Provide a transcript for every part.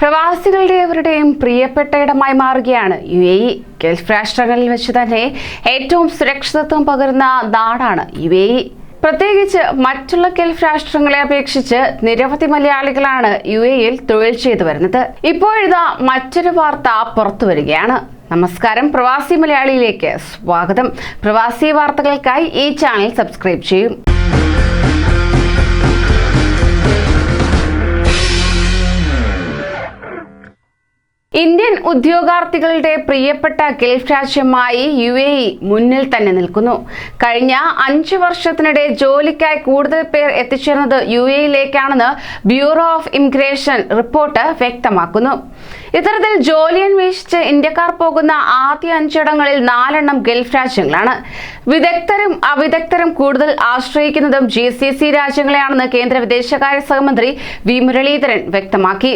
പ്രവാസികളുടെ അവരുടെയും പ്രിയപ്പെട്ട ഇടമായി മാറുകയാണ് യു എ ഇ. ഗൾഫ് രാഷ്ട്രങ്ങളിൽ വെച്ച് തന്നെ ഏറ്റവും സുരക്ഷിതത്വം പകരുന്ന നാടാണ് യു എ ഇ. പ്രത്യേകിച്ച് മറ്റുള്ള ഗൾഫ് രാഷ്ട്രങ്ങളെ അപേക്ഷിച്ച് നിരവധി മലയാളികളാണ് യു എയിൽ തൊഴിൽ ചെയ്തു വരുന്നത്. ഇപ്പോഴിതാ മറ്റൊരു വാർത്ത പുറത്തു വരികയാണ്. നമസ്കാരം പ്രവാസി മലയാളിയിലേക്ക് സ്വാഗതം. പ്രവാസി വാർത്തകൾക്കായി ഈ ചാനൽ സബ്സ്ക്രൈബ് ചെയ്യും. ഇന്ത്യ ഇന്ത്യൻ ഉദ്യോഗാർത്ഥികളുടെ പ്രിയപ്പെട്ട ഗൾഫ് രാജ്യമായി യു എ ഇ മുന്നിൽ തന്നെ നിൽക്കുന്നു. കഴിഞ്ഞ അഞ്ച് വർഷത്തിനിടെ ജോലിക്കായി കൂടുതൽ പേർ എത്തിച്ചേർന്നത് യു എയിലേക്കാണെന്ന് ബ്യൂറോ ഓഫ് ഇമിഗ്രേഷൻ റിപ്പോർട്ട് വ്യക്തമാക്കുന്നു. ഇത്തരത്തിൽ ജോലി അന്വേഷിച്ച് ഇന്ത്യക്കാർ പോകുന്ന ആദ്യ അഞ്ചിടങ്ങളിൽ നാലെണ്ണം ഗൾഫ് രാജ്യങ്ങളാണ്. വിദഗ്ധരും അവിദഗ്ധരും കൂടുതൽ ആശ്രയിക്കുന്നതും ജി സി സി രാജ്യങ്ങളെയാണെന്ന് കേന്ദ്ര വിദേശകാര്യ സഹമന്ത്രി വി മുരളീധരൻ വ്യക്തമാക്കി.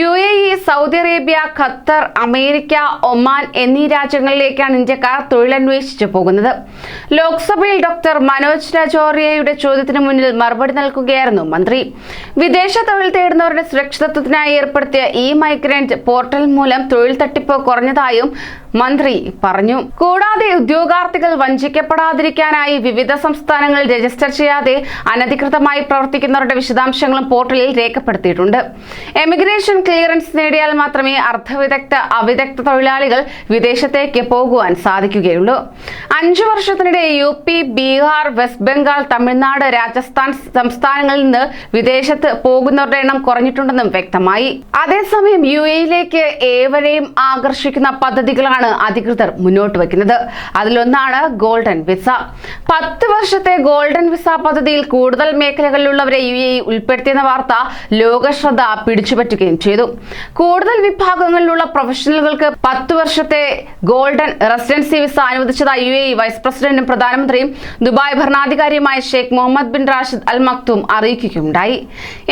U A E Saudi Arabia Qatar America Oman എന്നീ രാജ്യങ്ങളിലേക്കാണ് ഇന്ത്യക്കാർ തൊഴിലന്വേഷിച്ചു പോകുന്നത്. ലോക്സഭയിൽ ഡോക്ടർ മനോജ് രാജോറിയയുടെ ചോദ്യത്തിന് മുന്നിൽ മറുപടി നൽകുകയായിരുന്നു മന്ത്രി. വിദേശ തൊഴിൽ തേടുന്നവരുടെ സുരക്ഷിതത്വത്തിനായി ഏർപ്പെടുത്തിയ ഇ മൈഗ്രന്റ് പോർട്ടൽ മൂലം തൊഴിൽ തട്ടിപ്പ് കുറഞ്ഞതായും മന്ത്രി പറഞ്ഞു. കൂടാതെ ഉദ്യോഗാർത്ഥികൾ വഞ്ചിക്കപ്പെടാതിരിക്കാനായി വിവിധ സംസ്ഥാനങ്ങളിൽ രജിസ്റ്റർ ചെയ്യാതെ അനധികൃതമായി പ്രവർത്തിക്കുന്നവരുടെ വിശദാംശങ്ങളും പോർട്ടലിൽ രേഖപ്പെടുത്തിയിട്ടുണ്ട്. എമിഗ്രേഷൻ ക്ലിയറൻസ് നേടിയാൽ മാത്രമേ അർദ്ധവിദഗ്ധ അവിദഗ്ധ തൊഴിലാളികൾ വിദേശത്തേക്ക് പോകുവാൻ സാധിക്കുകയുള്ളൂ. അഞ്ചു വർഷത്തിനിടെ U P Bihar West Bengal Tamil Nadu Rajasthan സംസ്ഥാനങ്ങളിൽ നിന്ന് വിദേശത്ത് പോകുന്നവരുടെ എണ്ണം കുറഞ്ഞിട്ടുണ്ടെന്നും വ്യക്തമായി. അതേസമയം യു എയിലേക്ക് ഏവരെയും ആകർഷിക്കുന്ന പദ്ധതികളാണ് അധികൃതർ മുന്നോട്ട് വയ്ക്കുന്നത്. അതിലൊന്നാണ് ഗോൾഡൻ വിസ. പത്ത് വർഷത്തെ ഗോൾഡൻ വിസ പദ്ധതിയിൽ കൂടുതൽ മേഖലകളിലുള്ളവരെ യു എ ഉൾപ്പെടുത്തിയെന്ന വാർത്ത ലോകശ്രദ്ധ പിടിച്ചുപറ്റുകയും ചെയ്തു. കൂടുതൽ വിഭാഗങ്ങളിലുള്ള പ്രൊഫഷണലുകൾക്ക് പത്ത് വർഷത്തെ ഗോൾഡൻ റെസിഡൻസി വിസ അനുവദിച്ചതായി യു എ വൈസ് പ്രസിഡന്റും പ്രധാനമന്ത്രിയും Dubai ഭരണാധികാരിയുമായ Sheikh Mohammed bin Rashid Al Maktoum അറിയിക്കുകയുണ്ടായി.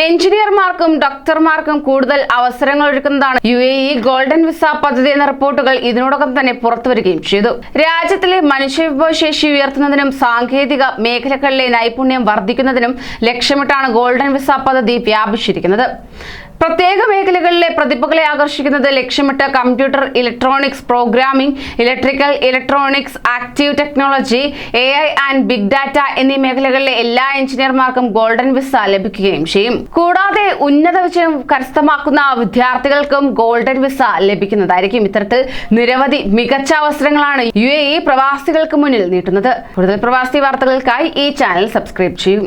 എഞ്ചിനീയർമാർക്കും ഡോക്ടർമാർക്കും കൂടുതൽ അവസരങ്ങൾ ഒരുക്കുന്നതാണ് U A E golden visa പദ്ധതി എന്ന റിപ്പോർട്ടുകൾ ഇതിനോടകം തന്നെ പുറത്തുവരികയും ചെയ്തു. രാജ്യത്തിലെ മനുഷ്യവിഭവശേഷി ഉയർത്തുന്നതിനും സാങ്കേതിക മേഖലകളിലെ നൈപുണ്യം വർദ്ധിക്കുന്നതിനും ലക്ഷ്യമിട്ടാണ് ഗോൾഡൻ വിസ പദ്ധതി വ്യാപിച്ചിരിക്കുന്നത്. പ്രത്യേക മേഖലകളിലെ പ്രതിഭകളെ ആകർഷിക്കുന്നത് ലക്ഷ്യമിട്ട് computer electronics programming electrical electronics active technology A I and big data എന്നീ മേഖലകളിലെ എല്ലാ എഞ്ചിനീയർമാർക്കും ഗോൾഡൻ വിസ ലഭിക്കുകയും ചെയ്യും. കൂടാതെ ഉന്നത വിജയം കരസ്ഥമാക്കുന്ന വിദ്യാർത്ഥികൾക്കും ഗോൾഡൻ വിസ ലഭിക്കുന്നതായിരിക്കും. ഇത്തരത്തിൽ നിരവധി മികച്ച അവസരങ്ങളാണ് യു എ പ്രവാസികൾക്ക് മുന്നിൽ നീട്ടുന്നത്. കൂടുതൽ പ്രവാസി വാർത്തകൾക്കായി ഈ ചാനൽ സബ്സ്ക്രൈബ് ചെയ്യും.